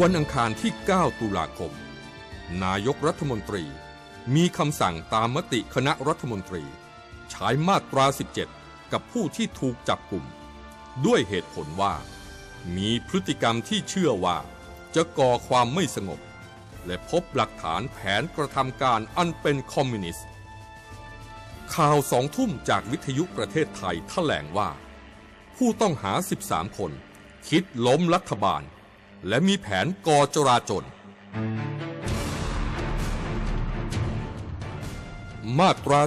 วันอังคารที่ 9 ตุลาคม นายกรัฐมนตรี มีคำสั่งตามมติคณะรัฐมนตรี ใช้มาตรา 17 กับผู้ที่ถูกจับกลุ่ม ด้วยเหตุผลว่า มีพฤติกรรมที่เชื่อว่า จะก่อความไม่สงบ และพบหลักฐานแผนกระทำการอันเป็นคอมมิวนิสต์ ข่าวสองทุ่มจากวิทยุประเทศไทยแถลงว่า ผู้ต้องหา 13 คน คิดล้มรัฐบาล และมีแผนก่อจราจน มาตรา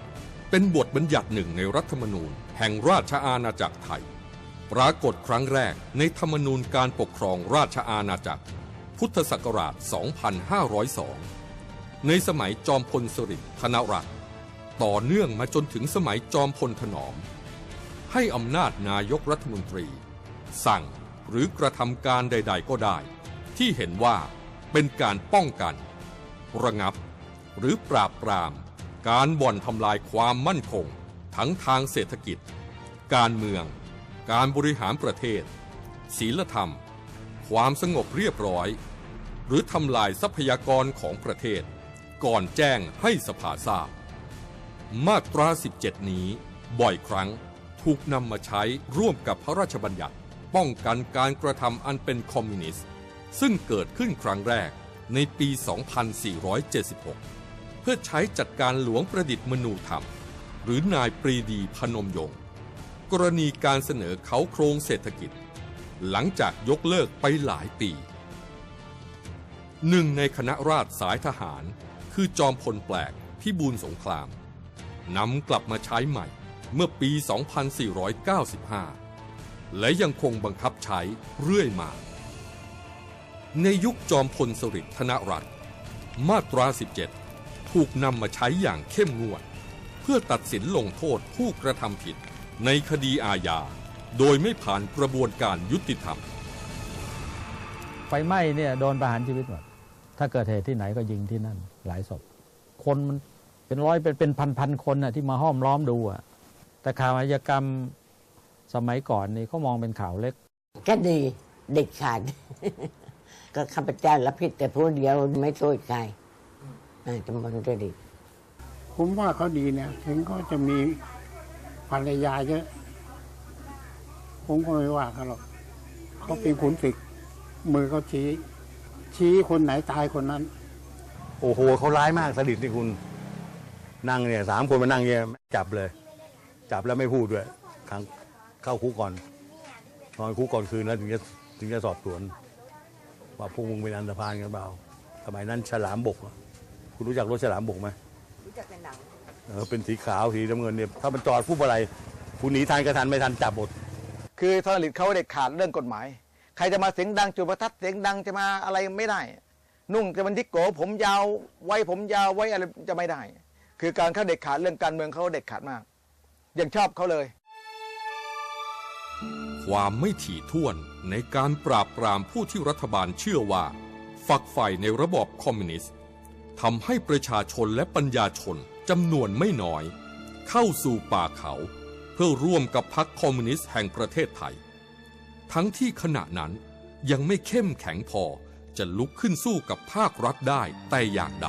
17 เป็นบทบัญญัติหนึ่งในรัฐธรรมนูญ แห่งราชอาณาจักรไทย ปรากฏครั้งแรกในธรรมนูญการปกครองราชอาณาจักร พุทธศักราช 2502 ในสมัยจอมพลสฤษดิ์ธนรัตน์ต่อเนื่องมาจนถึงสมัยจอมพลถนอม ให้อำนาจนายกรัฐมนตรี สั่ง หรือกระทำการใด ๆ ก็ได้ ที่เห็นว่าเป็นการป้องกัน ระงับ หรือปราบปราม การบ่อนทำลายความมั่นคง ทั้งทางเศรษฐกิจ การเมือง การบริหารประเทศ ศีลธรรม ความสงบเรียบร้อย หรือทำลายทรัพยากรของประเทศ ก่อนแจ้งให้สภาทราบ มาตรา 17 นี้บ่อยครั้งถูกนำมาใช้ร่วมกับพระราชบัญญัติ ป้องกันการกระทำอันเป็นคอมมิวนิสต์ ซึ่งเกิดขึ้นครั้งแรกในปี 2476 เพื่อใช้จัดการหลวงประดิษฐ์มนูธรรม หรือนายปรีดีพนมยงค์กรณีการเสนอเขาโครงเศรษฐกิจ หลังจากยกเลิกไปหลายปี หนึ่งในคณะราษฎรสายทหาร คือจอมพลแปลกพิบูลสงครามนำกลับมาใช้ใหม่เมื่อปี 2495 และยังคงบังคับใช้เรื่อยมา ในยุคจอมพลสฤษดิ์ธนรัตน์มาตรา 17 ถูกนำมาใช้อย่างเข้มงวด เพื่อตัดสินลงโทษผู้กระทำผิดในคดีอาญา โดยไม่ผ่านกระบวนการยุติธรรม ไฟไหม้เนี่ยโดนประหารชีวิตหมด ถ้าเกิดเหตุที่ไหนก็ยิงที่นั่น หลายศพ คนมันเป็นร้อยเป็นเป็นพันพันคนน่ะที่มาห้อมล้อมดูอะ แต่ข่าวอาชญากรรม สมัยก่อนนี่เขามองเป็นข่าวเล็ก ก็ดีเด็กขาด ก็ข้าพเจ้ารับผิดแต่ผู้เดียวไม่โทษใครอ่าจำเป็นก็ดี ผมว่าเขาดีเนี่ย ถึงเขาจะมีภรรยาเยอะ ผมก็ไม่ว่าเขาหรอกเขาเป็นขุนศึก มือเขาชี้ ชี้คนไหนตายคนนั้น โอ้โหเขาร้ายมากสลิดนี่คุณ นั่งเนี่ยสามคนมานั่งเนี่ยจับเลย จับแล้วไม่พูดด้วยขัง เข้าคุกก่อนนอนคุกก่อนคืนแล้วถึงจะถึงจะสอบสวน ว่าพวกมึงเป็นอันธพาลกันเปล่าสมัยนั้นฉลามบกอะคุณรู้จักรถฉลามบกไหมรู้จักแต่หนังเออเป็นสีขาวสีน้ำเงินเนี่ยถ้ามันจอดปุ๊บอะไรคุณหนีทันก็ทันไม่ทันจับหมดคือทรลิตเขาเด็ดขาดเรื่องกฎหมาย ใครจะมาเสียงดังจุดประทัดเสียงดังจะมาอะไรไม่ได้ นุ่งจะมันทิกโกผมยาวไว้ผมยาวไว้อะไรจะไม่ได้ คือการเขาเด็ดขาดเรื่องการเมืองเขาเด็ดขาดมาก ยังชอบเขาเลย ความไม่ถี่ถ้วนในการปราบปรามผู้ที่รัฐบาลเชื่อว่า ฝักใฝ่ในระบอบคอมมิวนิสต์ทำให้ประชาชนและปัญญาชนจำนวนไม่น้อย เข้าสู่ป่าเขา เพื่อร่วมกับพรรคคอมมิวนิสต์แห่งประเทศไทย ทั้งที่ขณะนั้นยังไม่เข้มแข็งพอจะลุกขึ้นสู้กับภาครัฐได้แต่อย่างใด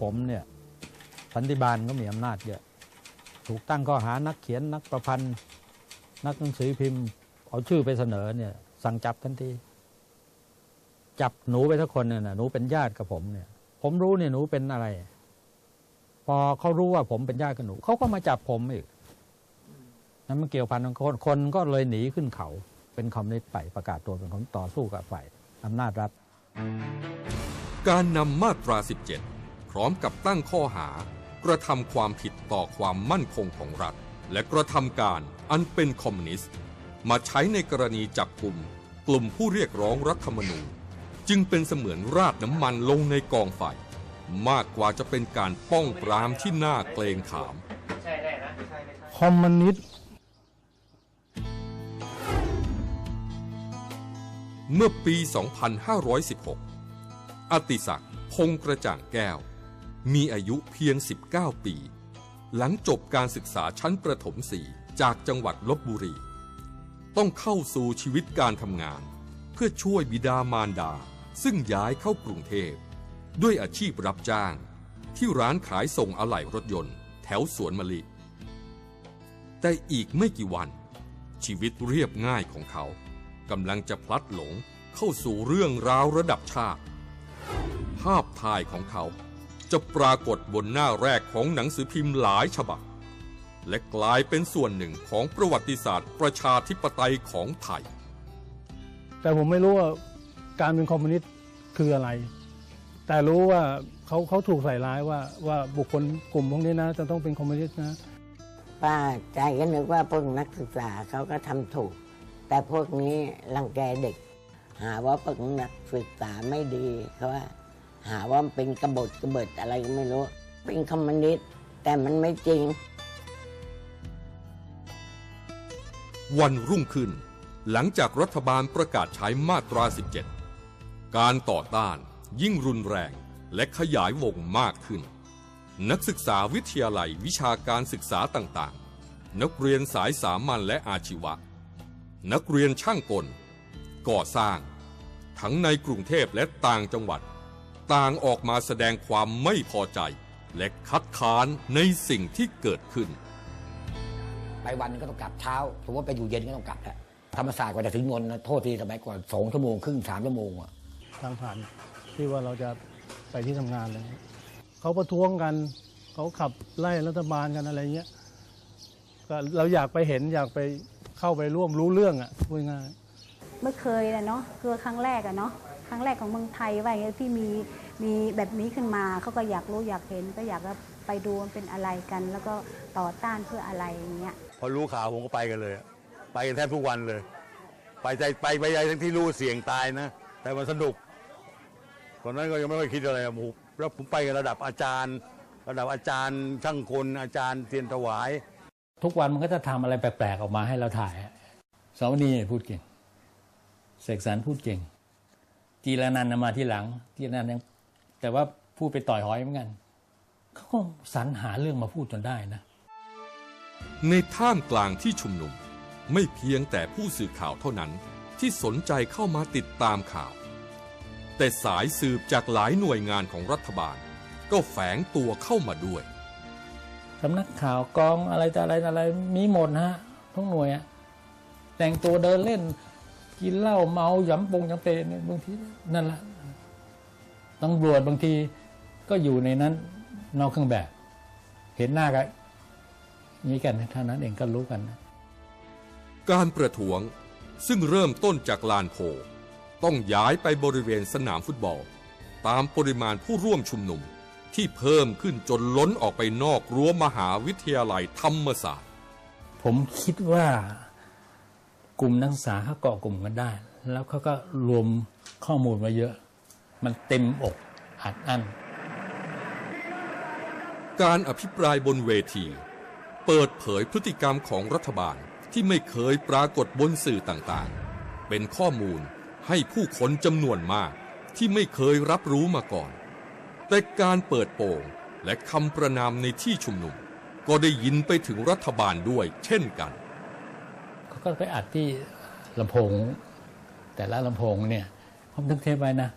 ผมเนี่ยสันติบาลก็มีอำนาจเยอะถูกตั้งข้อหานักเขียนนักประพันธ์ นักหนังสือพิมพ์ เอาชื่อไปเสนอเนี่ย สั่งจับทันที จับหนูไปสักคนเนี่ยนะหนูเป็นญาติกับผมเนี่ย ผมรู้เนี่ยหนูเป็นอะไร พอเขารู้ว่าผมเป็นญาติกับหนูเขาก็มาจับผมอีกนั้นมันเกี่ยวพันคนคนก็เลยหนีขึ้นเขา เป็นคอมมิวนิสต์ไปประกาศตัวเป็นคนต่อสู้กับฝ่ายอำนาจรัฐ การนำมาตรา 17 ร้อมกับตั้งข้อหากระทำความผิดต่อความมั่นคงของรัฐ และกระทำการอันเป็นคอมมิวนิสต์ มาใช้ในกรณีจับกลุ่มกลุ่มผู้เรียกร้องรัฐธรรมนูญ จึงเป็นเสมือนราดน้ำมันลงในกองไฟมากกว่าจะเป็นการป้องปรามที่น่าเกรงขาม คอมมิวนิสต์เมื่อปี 2516 อติศักดิ์พงษ์กระจ่างแก้ว มีอายุเพียง 19 ปี หลังจบการศึกษาชั้นประถมสี่จากจังหวัดลบบุรี ต้องเข้าสู่ชีวิตการทำงาน เพื่อช่วยบิดามารดา ซึ่งย้ายเข้ากรุงเทพ ด้วยอาชีพรับจ้าง ที่ร้านขายส่งอะไหล่รถยนต์ แถวสวนมะลิ แต่อีกไม่กี่วัน ชีวิตเรียบง่ายของเขากำลังจะพลัดหลงเข้าสู่เรื่องราวระดับชาติ ภาพถ่ายของเขา จะปรากฏบนหน้าแรกของหนังสือพิมพ์หลายฉบับ และกลายเป็นส่วนหนึ่งของประวัติศาสตร์ประชาธิปไตยของไทย แต่ผมไม่รู้ว่าการเป็นคอมมิวนิสต์คืออะไร แต่รู้ว่าเขาเขาถูกใส่ร้ายว่าว่าบุคคลกลุ่มพวกนี้นะ จะต้องเป็นคอมมิวนิสต์นะ ป้าใจก็นึกว่าพวกนักศึกษาเขาก็ทำถูก แต่พวกนี้รังแกเด็ก หาว่าพวกนักศึกษาไม่ดีเขาว่า หาว่าเป็นกบฏกบฏอะไรก็ไม่รู้ เป็นคอมมิวนิสต์แต่มันไม่จริง วันรุ่งขึ้น หลังจากรัฐบาลประกาศใช้มาตรา 17 การต่อต้านยิ่งรุนแรงและขยายวงมากขึ้น นักศึกษาวิทยาลัยวิชาการศึกษาต่างๆ นักเรียนสายสามัญและอาชีวะ นักเรียนช่างกล ก่อสร้าง ทั้งในกรุงเทพและต่างจังหวัด ต่างออกมาแสดงความไม่พอใจ และคัดค้านในสิ่งที่เกิดขึ้น ไปวันหนึงก็ต้องกลับเช้าสมมติว่าไปอยู่เย็นก็ต้องกลับแล้วธรรมศาสตร์กว่าจะถึงนนท์นะโทษทีสมัยก่อนสองชั่วโมงครึ่งสามชั่วโมงอะทางผ่านที่ว่าเราจะไปที่ทำงานเลยเขาประท้วงกันเขาขับไล่รัฐบาลกันอะไรเงี้ยก็เราอยากไปเห็นอยากไปเข้าไปร่วมรู้เรื่องอะพูดง่ายไม่เคยนะเนาะคือครั้งแรกอะเนาะค รั้งแรกของเมืองไทยว่าอย่างเงี้ยที่มีมีแบบนี้ขึ้นมาเขาก็อยากรู้อยากเห็นก็อยากจะไปดูมันเป็นอะไรกัน แล้วก็ต่อต้านเพื่ออะไรอย่างเงี้ยพอรู้ข่าวผมก็ไปกันเลยอะไปกันแทบทุกวันเลย ไปใจไปไปใจทั้งที่รู้เสี่ยงตายนะ แต่มันสนุกตอนนั้นก็ยังไม่ค่อยคิดอะไรอะโอ้โหแล้วผมไปกันระดับอาจารย์ ระดับอาจารย์ช่างกลอาจารย์เทียนถวาย ทุกวันมันก็จะทำอะไรแปลกๆออกมาให้เราถ่ายอะสาวนีพูดเก่ง เสกสรรพูดเก่ง จีรนันท์น่ะมาที่หลังจีรนันท์ยังแต่ว่าพูดไปต่อยหอยเหมือนกันเขาก็สรรหาเรื่องมาพูดจนได้นะ ในท่ามกลางที่ชุมนุมไม่เพียงแต่ผู้สื่อข่าวเท่านั้นที่สนใจเข้ามาติดตามข่าว แต่สายสืบจากหลายหน่วยงานของรัฐบาล ก็แฝงตัวเข้ามาด้วยสำนักข่าวกองอะไรแต่อะไรอะไรมีหมดนะฮะทุกหน่วยอะแต่งตัวเดินเล่น กินเหล้าเมาหยำปงหยำเปเนี่ยบางทีนั่นแหละตำรวจบางทีก็อยู่ในนั้นนอกเครื่องแบบ เห็นหน้ากันนี้กันเท่านั้นเองก็รู้กันนะการประท้วงซึ่งเริ่มต้นจากลานโพลต้องย้ายไปบริเวณสนามฟุตบอล ตามปริมาณผู้ร่วมชุมนุมที่เพิ่มขึ้นจนล้นออกไปนอกรั้วมหาวิทยาลัยธรรมศาสตร์ ผมคิดว่า กลุ่มนักศึกษาเขาเกาะกลุ่มกันได้ แล้วเขาก็รวมข้อมูลมาเยอะ มันเต็มอกอัดอั้น การอภิปรายบนเวที เปิดเผยพฤติกรรมของรัฐบาลที่ไม่เคยปรากฏบนสื่อต่างๆ เป็นข้อมูลให้ผู้คนจำนวนมากที่ไม่เคยรับรู้มาก่อน แต่การเปิดโปงและคำประนามในที่ชุมนุม ก็ได้ยินไปถึงรัฐบาลด้วยเช่นกัน ก็ไปอัดที่ลำโพง แต่ละลำโพงเนี่ยผมทึกเทปไว้นะ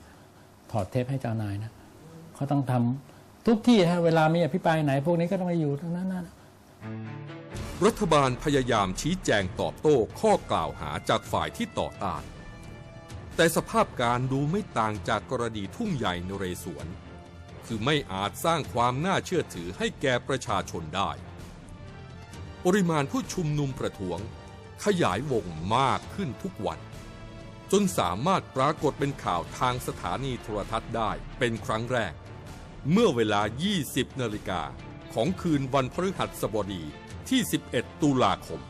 ถอดเทปให้เจ้านายนะเขาต้องทำทุกที่ฮะเวลามีอภิปรายไหนพวกนี้ก็ต้องไปอยู่ทั้งนั้นนะรัฐบาลพยายามชี้แจงตอบโต้ข้อกล่าวหาจากฝ่ายที่ต่อต้าน แต่สภาพการดูไม่ต่างจากกรณีทุ่งใหญ่นเรศวร คือไม่อาจสร้างความน่าเชื่อถือให้แก่ประชาชนได้ ปริมาณผู้ชุมนุมประท้วง ขยายวงมากขึ้นทุกวัน จนสามารถปรากฏเป็นข่าวทางสถานีโทรทัศน์ได้เป็นครั้งแรก เมื่อเวลา 20 นาฬิกาของคืนวันพฤหัสบดีที่ 11 ตุลาคม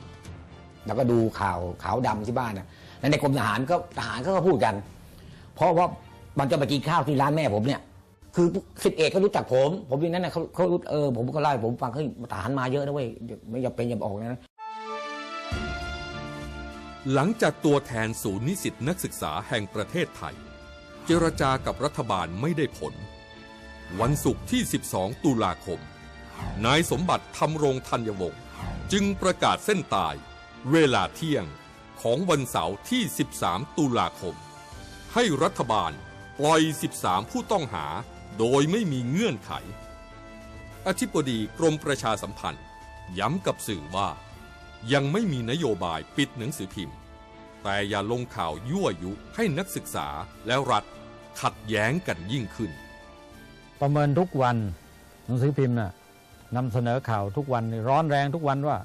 แล้วก็ดูข่าวขาวดำที่บ้านนะแล้วในกรมทหารก็ทหารก็พูดกัน เพราะว่ามันจะไปกินข้าวที่ร้านแม่ผมเนี่ย คือสิบเอกก็รู้จักผม ผมอย่างนั้นนะเขาเขารู้เออผมก็เล่ผมฟังเฮ้ยทหารมาเยอะนะเว้ยไม่อย่าเป็นอย่าบอกนะ หลังจากตัวแทนศูนย์นิสิตนักศึกษาแห่งประเทศไทย เจรจากับรัฐบาลไม่ได้ผล วันศุกร์ที่ 12 ตุลาคม นายสมบัติธรรมรงธัญวงศ์จึงประกาศเส้นตาย เวลาเที่ยงของวันเสาร์ที่ 13 ตุลาคม ให้รัฐบาลปล่อย 13 ผู้ต้องหาโดยไม่มีเงื่อนไข อธิบดีกรมประชาสัมพันธ์ ย้ำกับสื่อว่า ยังไม่มีนโยบายปิดหนังสือพิมพ์ แต่อย่าลงข่าวยั่วยุให้นักศึกษาและรัฐขัดแย้งกันยิ่งขึ้น ประเมินทุกวันหนังสือพิมพ์น่ะนำเสนอข่าวทุกวันนี่ร้อนแรงทุกวันว่า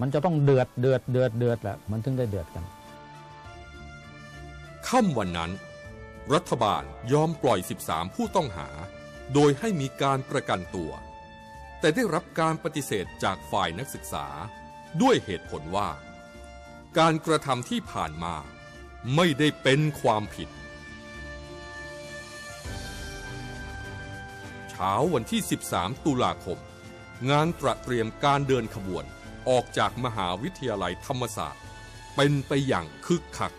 มันจะต้องเดือดเดือดเดือดเดือดแหละมันถึงได้เดือดกันค่ำวันนั้น รัฐบาลยอมปล่อย 13 ผู้ต้องหา โดยให้มีการประกันตัว แต่ได้รับการปฏิเสธจากฝ่ายนักศึกษา ด้วยเหตุผลว่า การกระทำที่ผ่านมาไม่ได้เป็นความผิด เช้าวันที่ 13 ตุลาคม งานตระเตรียมการเดินขบวนออกจากมหาวิทยาลัยธรรมศาสตร์ เป็นไปอย่างคึกคัก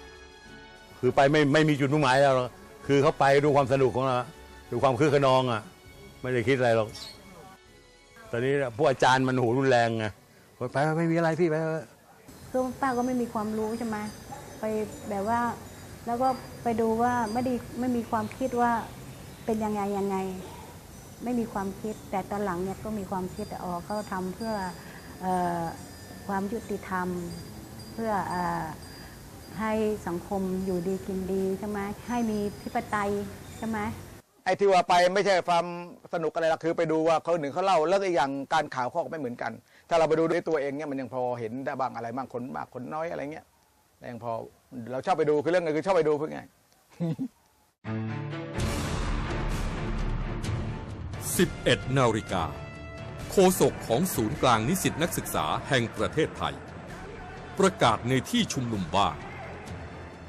คือไปไม่ไม่มีจุดมุ่งหมายแล้วหรอกคือเขาไปดูความสนุกของเราดูความคึกขนองอะ ไม่ได้คิดอะไรหรอก ตอนนี้พวกอาจารย์มันหูรุนแรงไง ไปไปไม่มีอะไรพี่ไปเถอะคือป้าก็ไม่มีความรู้ใช่ไหมไปแบบว่า แล้วก็ไปดูว่าไม่ได้ไม่มีความคิดว่าเป็นยังไงยังไง ไม่มีความคิด แต่ตอนหลังเนี่ยก็มีความคิดอ๋อเขาทำเพื่อเออความยุติธรรม เพื่อเออให้สังคมอยู่ดีกินดีใช่ไหมให้มีธิปไตยใช่ไหมไอ้ที่ว่าไปไม่ใช่ความสนุกอะไรหรอกคือไปดูว่าเขาหนึ่งเขาเล่าแล้วก็อีกอย่างการข่าวเขาก็ไม่เหมือนกัน ถ้าเราไปดูด้วยตัวเองเนี่ยมันยังพอเห็นได้บ้างอะไรบ้างคนมากคนน้อยอะไรเงี้ยยังพอเราชอบไปดูคือเรื่องไงคือชอบไปดูเพื่อไง11นาฬิกาโฆษกของศูนย์กลางนิสิตนักศึกษาแห่งประเทศไทย ประกาศในที่ชุมนุมว่า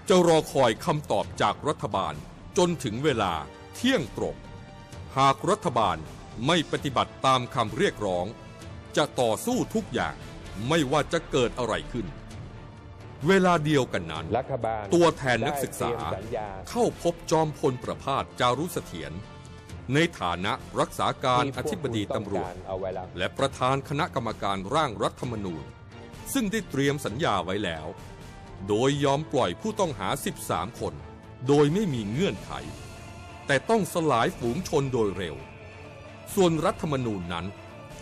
จะรอคอยคำตอบจากรัฐบาลจนถึงเวลาเที่ยงตรง หากรัฐบาลไม่ปฏิบัติตามคำเรียกร้อง จะต่อสู้ทุกอย่างไม่ว่าจะเกิดอะไรขึ้น เวลาเดียวกันนั้นรัฐบาลตัวแทนนักศึกษาได้เตรียมสัญญาเข้าพบจอมพลประพาสจารุเสถียรในฐานะรักษาการอธิบดีตำรวจเอาไว้แล้วและประธานคณะกรรมการร่างรัฐธรรมนูญ ซึ่งได้เตรียมสัญญาไว้แล้ว โดยยอมปล่อยผู้ต้องหา 13 คน โดยไม่มีเงื่อนไข แต่ต้องสลายฝูงชนโดยเร็ว ส่วนรัฐธรรมนูญนั้น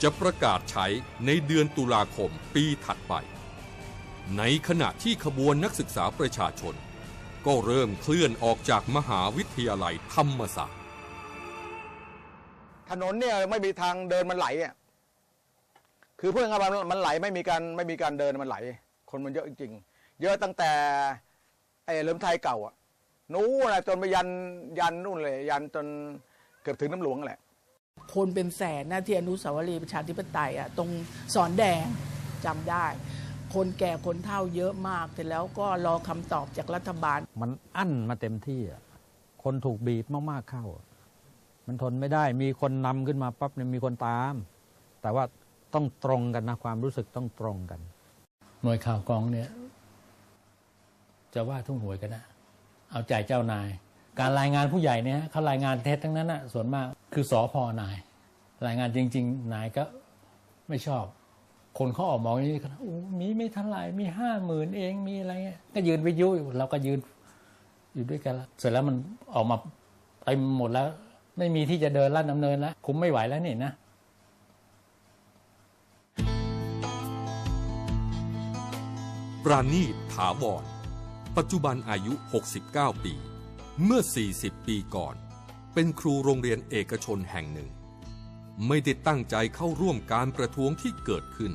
จะประกาศใช้ในเดือนตุลาคมปีถัดไป ในขณะที่ขบวนนักศึกษาประชาชน ก็เริ่มเคลื่อนออกจากมหาวิทยาลัยธรรมศาสตร์ ถนนเนี่ยไม่มีทางเดินมันไหลอะคือเพื่อนกันมันไหลไม่มีการไม่มีการเดินมันไหล คนมันเยอะจริงๆ เยอะตั้งแต่ไอ้เลิมไทยเก่าอะนู้นนะจนไปยันยันนู่นเลย ยันจนเกือบถึงน้ำหลวงแหละ คนเป็นแสนนะที่อนุสาวรีย์ประชาธิปไตยอะตรงสอนแดงจำได้ คนแก่คนเฒ่าเยอะมากเสร็จแล้วก็รอคำตอบจากรัฐบาล มันอั้นมาเต็มที่อะคนถูกบีบมากๆเข้าอะมันทนไม่ได้มีคนนำขึ้นมาปั๊บเนี่ยมีคนตาม แต่ว่าต้องตรงกันนะความรู้สึกต้องตรงกัน หน่วยข่าวกรองเนี่ย จะว่าทุ่งหวยกันนะ เอาใจเจ้านาย การรายงานผู้ใหญ่เนี่ยฮะเขารายงานเท็จทั้งนั้นนะส่วนมากคือสอพอนาย รายงานจริง ๆ นายก็ไม่ชอบ คนเขาออกมองอย่างนี้กันโอ้มีไม่เท่าไหร่มีห้าหมื่นเองมีอะไรเงี้ยก็ยืนวิทยุอยู่เราก็ยืนอยู่ด้วยกันแล้วเสร็จแล้วมันออกมาเต็มหมดแล้ว ไม่มีที่จะเดินลาดดำเนินแล้วคุมไม่ไหวแล้วนี่นะปราณีถาวรปัจจุบันอายุ 69 ปี เมื่อ 40 ปีก่อน เป็นครูโรงเรียนเอกชนแห่งหนึ่ง ไม่ได้ตั้งใจเข้าร่วมการประท้วงที่เกิดขึ้น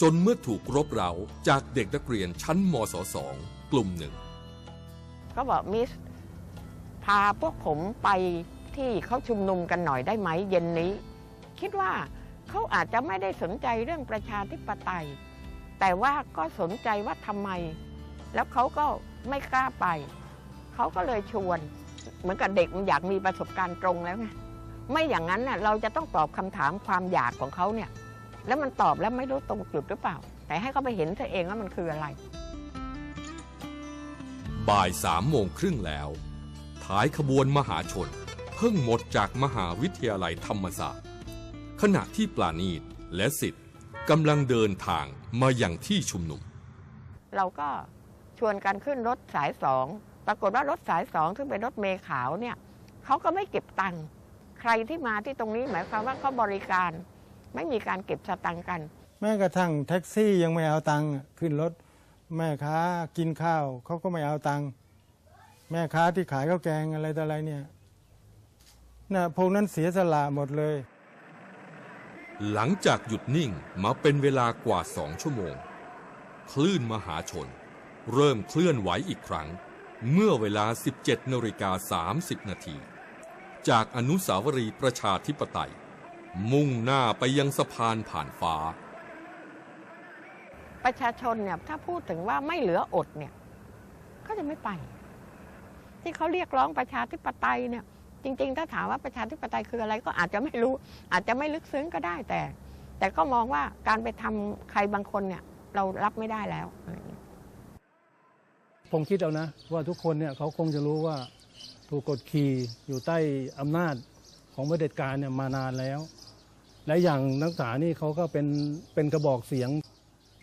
จนเมื่อถูกรบเร้าจากเด็กนักเรียนชั้นมศสองกลุ่มหนึ่งก็บอกมิส พาพวกผมไปที่เขาชุมนุมกันหน่อยได้ไหมเย็นนี้ คิดว่าเขาอาจจะไม่ได้สนใจเรื่องประชาธิปไตย แต่ว่าก็สนใจว่าทำไม แล้วเขาก็ไม่กล้าไป เขาก็เลยชวน เหมือนกับเด็กมันอยากมีประสบการณ์ตรงแล้วไงไม่อย่างนั้นน่ะเราจะต้องตอบคำถามความอยากของเขาเนี่ย แล้วมันตอบแล้วไม่รู้ตรงจุดหรือเปล่า แต่ให้เขาไปเห็นตัวเองว่ามันคืออะไร บ่ายสามโมงครึ่งแล้วท้ายขบวนมหาชน เพิ่งหมดจากมหาวิทยาลัยธรรมศาสตร์ ขณะที่ปลาณีตและสิทธิ์กำลังเดินทางมาอย่างที่ชุมนุม เราก็ชวนกันขึ้นรถสายสอง ปรากฏว่ารถสายสองซึ่งเป็นรถเมล์ขาวเนี่ยเขาก็ไม่เก็บตังค์ใครที่มาที่ตรงนี้หมายความว่าเขาบริการไม่มีการเก็บสตังค์กัน แม้กระทั่งแท็กซี่ยังไม่เอาตังค์ขึ้นรถแม่ค้ากินข้าวเขาก็ไม่เอาตังค์แม่ค้าที่ขายข้าวแกงอะไรต่ออะไรเนี่ยนะพวกนั้นเสียสละหมดเลย หลังจากหยุดนิ่งมาเป็นเวลากว่าสองชั่วโมง คลื่นมหาชน เริ่มเคลื่อนไหวอีกครั้ง เมื่อเวลา 17นาฬิกา30 นาที จากอนุสาวรีย์ประชาธิปไตย มุ่งหน้าไปยังสะพานผ่านฟ้า ประชาชนเนี่ยถ้าพูดถึงว่าไม่เหลืออดเนี่ยก็จะไม่ไป ที่เขาเรียกร้องประชาธิปไตยเนี่ย จริง ๆ ถ้าถามว่าประชาธิปไตยคืออะไรก็อาจจะไม่รู้ อาจจะไม่ลึกซึ้งก็ได้แต่ แต่ก็มองว่าการไปทำใครบางคนเนี่ย เรารับไม่ได้แล้วอะไรอย่างเงี้ย ผมคิดเอานะ ว่าทุกคนเนี่ยเขาคงจะรู้ว่าถูกกดขี่อยู่ใต้อำนาจของเผด็จการเนี่ยมานานแล้ว และอย่างนักศึกษานี่เขาก็เป็นเป็นกระบอกเสียง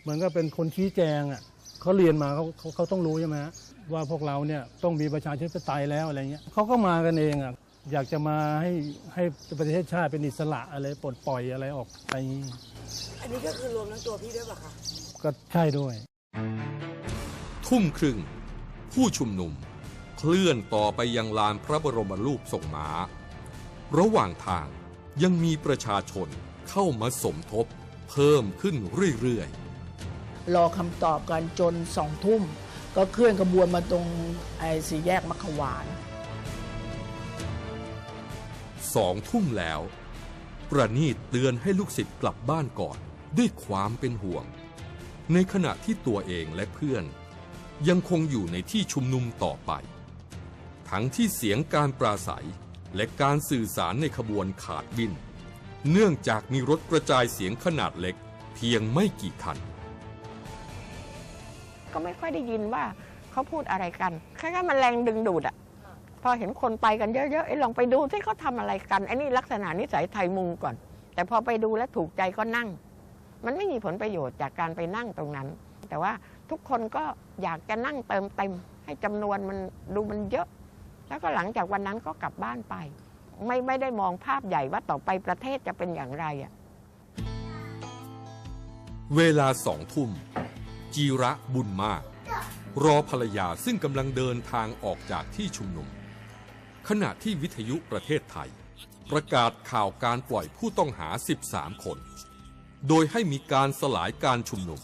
เหมือนก็เป็นคนชี้แจงอะเขาเรียนมาเขาเขาเขาต้องรู้ใช่ไหมฮะว่าพวกเราเนี่ยต้องมีประชาธิปไตยแล้วอะไรเงี้ยเขาก็มากันเองอะอยากจะมาให้ให้ประเทศชาติเป็นอิสระอะไรปลดปล่อยอะไรออกไปอันนี้ก็คือรวมทั้งตัวพี่ด้วยป่ะคะก็ใช่ด้วย ทุ่มครึ่ง ผู้ชุมนุมเคลื่อนต่อไปยังลานพระบรมรูปทรงม้า ระหว่างทางยังมีประชาชนเข้ามาสมทบเพิ่มขึ้นเรื่อยรอคำตอบกันจนสองทุ่ม ก็เคลื่อนกระบวนมาตรงไอ้สี่แยกมัคควานๆสองทุ่มแล้ว ประนีตเตือนให้ลูกศิษย์กลับบ้านก่อนด้วยความเป็นห่วง ในขณะที่ตัวเองและเพื่อน ยังคงอยู่ในที่ชุมนุมต่อไป ทั้งที่เสียงการปราศัยและการสื่อสารในขบวนขาดบิน เนื่องจากมีรถกระจายเสียงขนาดเล็กเพียงไม่กี่คัน ก็ไม่ค่อยได้ยินว่าเขาพูดอะไรกันแคล้ายๆมันแรงดึงดูดอะพอเห็นคนไปกันเยอะๆเอ้ยลองไปดูที่เขาทำอะไรกันไอ้นี่ลักษณะนิสัยไทยมุงก่อน แต่พอไปดูแล้วถูกใจก็นั่ง มันไม่มีผลประโยชน์จากการไปนั่งตรงนั้น แต่ว่า ทุกคนก็อยากจะนั่งเติมเต็ม ให้จำนวนมันดูมันเยอะ แล้วก็หลังจากวันนั้นก็กลับบ้านไป ไม่ไม่ได้มองภาพใหญ่ว่าต่อไปประเทศจะเป็นอย่างไรอะเวลาสองทุ่ม จีระบุญมาก รอภรรยาซึ่งกำลังเดินทางออกจากที่ชุมนุม ขณะที่วิทยุประเทศไทย ประกาศข่าวการปล่อยผู้ต้องหา 13 คน โดยให้มีการสลายการชุมนุม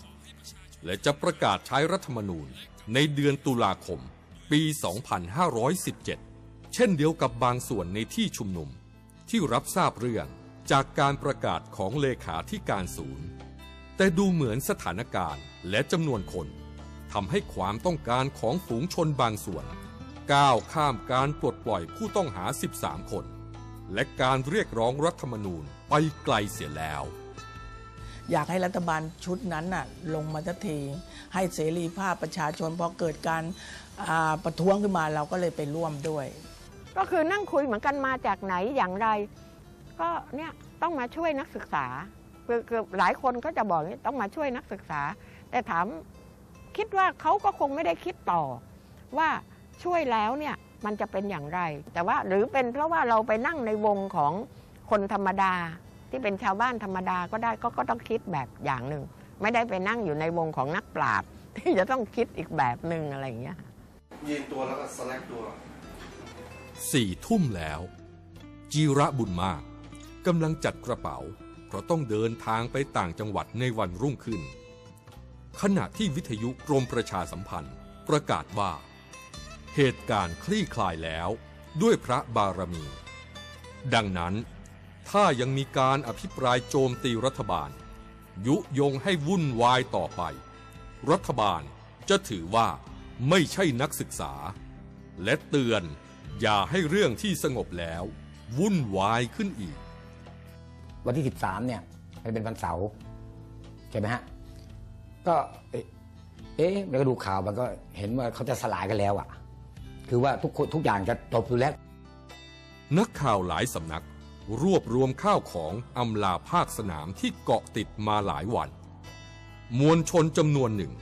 และจะประกาศใช้รัฐธรรมนูญในเดือนตุลาคม ปี 2517 เช่นเดียวกับบางส่วนในที่ชุมนุมที่รับทราบเรื่องจากการประกาศของเลขาธิการศูนย์ แต่ดูเหมือนสถานการณ์และจำนวนคนทำให้ความต้องการของฝูงชนบางส่วน ก้าวข้ามการปลดปล่อยผู้ต้องหา 13 คน และการเรียกร้องรัฐธรรมนูญไปไกลเสียแล้ว อยากให้รัฐบาลชุดนั้นน่ะลงมาทันที ให้เสรีภาพประชาชนพอเกิดการประท้วงขึ้นมาเราก็เลยไปร่วมด้วย ก็คือนั่งคุยเหมือนกันมาจากไหนอย่างไร ก็เนี่ยต้องมาช่วยนักศึกษาคือคือหลายคนก็จะบอกนี้ต้องมาช่วยนักศึกษา แต่ถามคิดว่าเขาก็คงไม่ได้คิดต่อ ว่าช่วยแล้วเนี่ยมันจะเป็นอย่างไร แต่ว่าหรือเป็นเพราะว่าเราไปนั่งในวงของคนธรรมดา ที่เป็นชาวบ้านธรรมดาก็ได้ก็ก็ต้องคิดแบบอย่างหนึ่ง ไม่ได้ไปนั่งอยู่ในวงของนักปราชญ์ที่จะต้องคิดอีกแบบหนึ่งอะไรอย่างเงี้ยยืนตัวแล้วก็สแลกตัวสี่ทุ่มแล้ว จีระบุญมากกำลังจัดกระเป๋า เพราะต้องเดินทางไปต่างจังหวัดในวันรุ่งขึ้น ขณะที่วิทยุกรมประชาสัมพันธ์ประกาศว่า เหตุการณ์คลี่คลายแล้วด้วยพระบารมี ดังนั้น ถ้ายังมีการอภิปรายโจมตีรัฐบาล ยุยงให้วุ่นวายต่อไป รัฐบาลจะถือว่าไม่ใช่นักศึกษา และเตือนอย่าให้เรื่องที่สงบแล้ว วุ่นวายขึ้นอีก วันที่ 13 เนี่ยมันเป็นวันเสาร์ใช่ไหมฮะ ก็เอเอ๊ะแล้วก็ดูข่าวมันก็เห็นว่าเขาจะสลายกันแล้วอะคือว่าทุกคนทุกอย่างจะจบอยู่แล้ว นักข่าวหลายสำนัก รวบรวมข้าวของอำลาภาคสนามที่เกาะติดมาหลายวัน มวลชนจำนวนหนึ่ง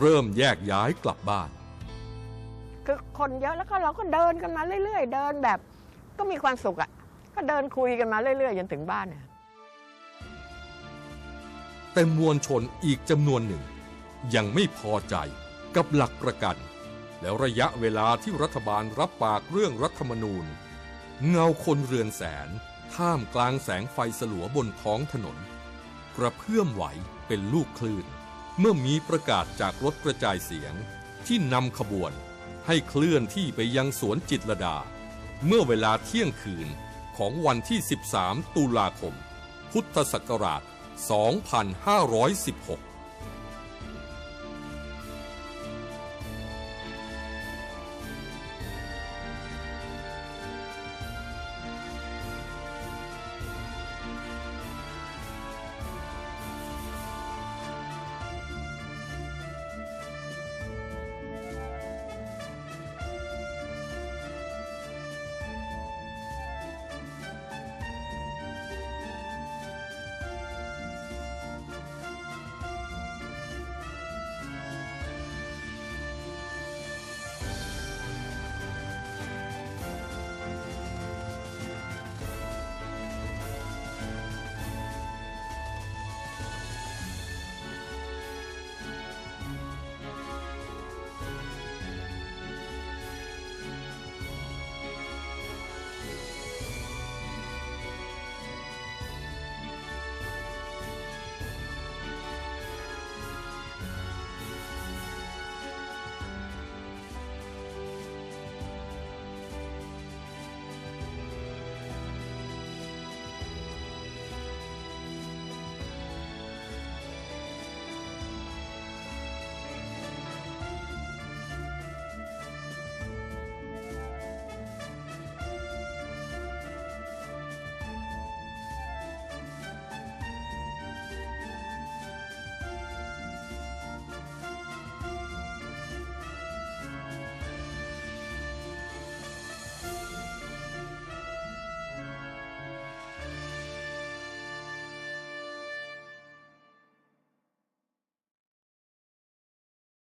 เริ่มแยกย้ายกลับบ้าน คือคนเยอะแล้วก็เราก็เดินกันมาเรื่อยๆ เดินแบบก็มีความสุขอะ่ะ ก็เดินคุยกันมาเรื่อยๆจนถึงบ้านเนี่ยแต่มวลชนอีกจำนวนหนึ่ง ยังไม่พอใจกับหลักประกัน แล้วระยะเวลาที่รัฐบาลรับปากเรื่องรัฐธรรมนูญ เงาคนเรือนแสน ท่ามกลางแสงไฟสลัวบนท้องถนน กระเพื่อมไหวเป็นลูกคลื่น เมื่อมีประกาศจากรถกระจายเสียงที่นำขบวนให้เคลื่อนที่ไปยังสวนจิตรดา เมื่อเวลาเที่ยงคืนของวันที่ 13 ตุลาคม พุทธศักราช 2516